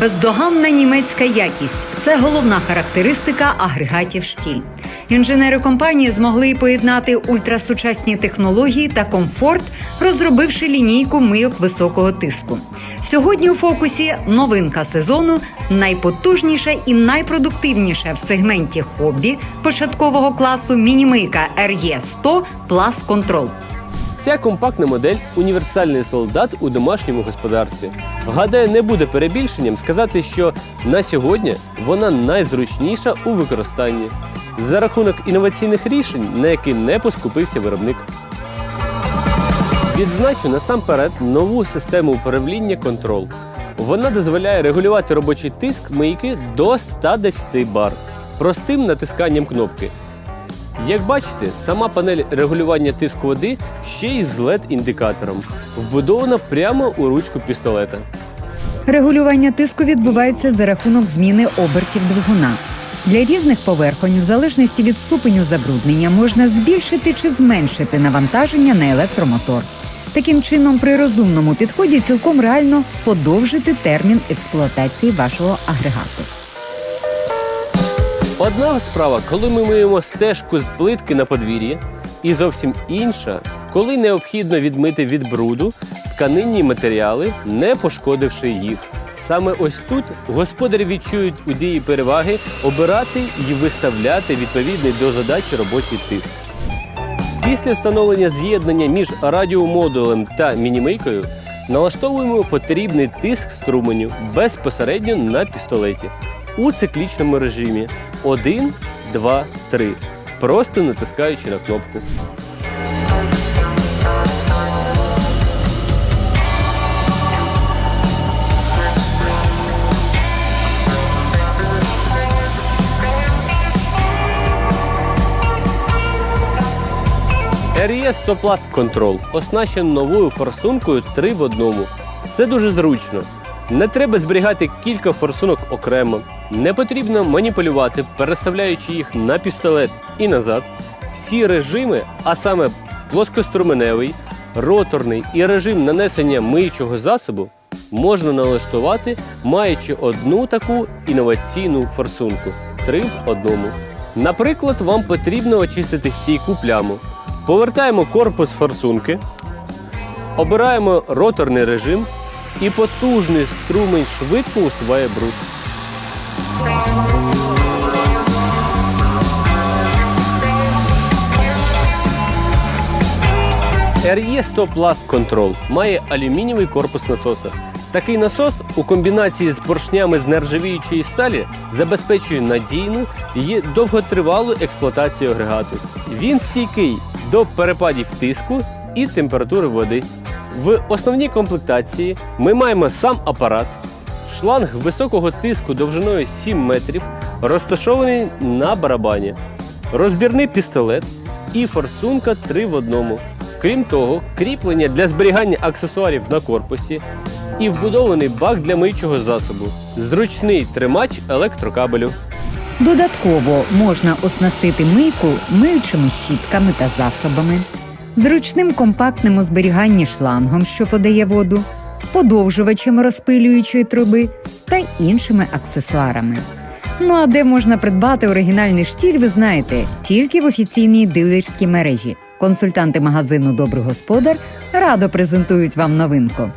Бездоганна німецька якість це головна характеристика агрегатів штіль. Інженери компанії змогли поєднати ультрасучасні технології та комфорт, розробивши лінійку мийок високого тиску. Сьогодні у фокусі новинка сезону, найпотужніша і найпродуктивніша в сегменті хобі початкового класу мінімийка RE 100 Plus Control. Ця компактна модель універсальний солдат у домашньому господарстві. Гадаю, не буде перебільшенням сказати, що на сьогодні вона найзручніша у використанні за рахунок інноваційних рішень, на які не поскупився виробник. Відзначу насамперед нову систему управління контрол. Вона дозволяє регулювати робочий тиск мийки до 110 бар простим натисканням кнопки. Як бачите, сама панель регулювання тиску води ще й з LED-індикатором, вбудована прямо у ручку пістолета. Регулювання тиску відбувається за рахунок зміни обертів двигуна. Для різних поверхонь, в залежності від ступеню забруднення, можна збільшити чи зменшити навантаження на електромотор. Таким чином, при розумному підході цілком реально подовжити термін експлуатації вашого агрегату. Одна справа, коли ми миємо стежку з плитки на подвір'ї, і зовсім інша, коли необхідно відмити від бруду тканинні матеріали, не пошкодивши їх. Саме ось тут господарі відчують у дії переваги обирати і виставляти відповідний до задачі робочий тиск. Після встановлення з'єднання між радіомодулем та мінімийкою налаштовуємо потрібний тиск струменю безпосередньо на пістолеті у циклічному режимі 1, 2, 3, просто натискаючи на кнопку. RE 100 Plus Control оснащений новою форсункою 3 в одному. Це дуже зручно. Не треба зберігати кілька форсунок окремо. Не потрібно маніпулювати, переставляючи їх на пістолет і назад. Всі режими, а саме плоскоструменевий, роторний і режим нанесення миючого засобу, можна налаштувати, маючи одну таку інноваційну форсунку 3 в одному. Наприклад, вам потрібно очистити стійку пляму. Повертаємо корпус форсунки, обираємо роторний режим і потужний струмень швидко усуває бруд. RE 100 Plus Control має алюмінієвий корпус насоса. Такий насос у комбінації з поршнями з нержавіючої сталі забезпечує надійну і довготривалу експлуатацію агрегату. Він стійкий до перепадів тиску і температури води. В основній комплектації ми маємо сам апарат, шланг високого тиску довжиною 7 метрів, розташований на барабані, розбірний пістолет і форсунка 3 в одному. Крім того, кріплення для зберігання аксесуарів на корпусі і вбудований бак для миючого засобу, зручний тримач електрокабелю. Додатково можна оснастити мийку миючими щітками та засобами, зручним компактним у зберіганні шлангом, що подає воду, подовжувачем розпилюючої труби та іншими аксесуарами. Ну а де можна придбати оригінальний штіль, ви знаєте, тільки в офіційній дилерській мережі. Консультанти магазину Добрий господар радо презентують вам новинку.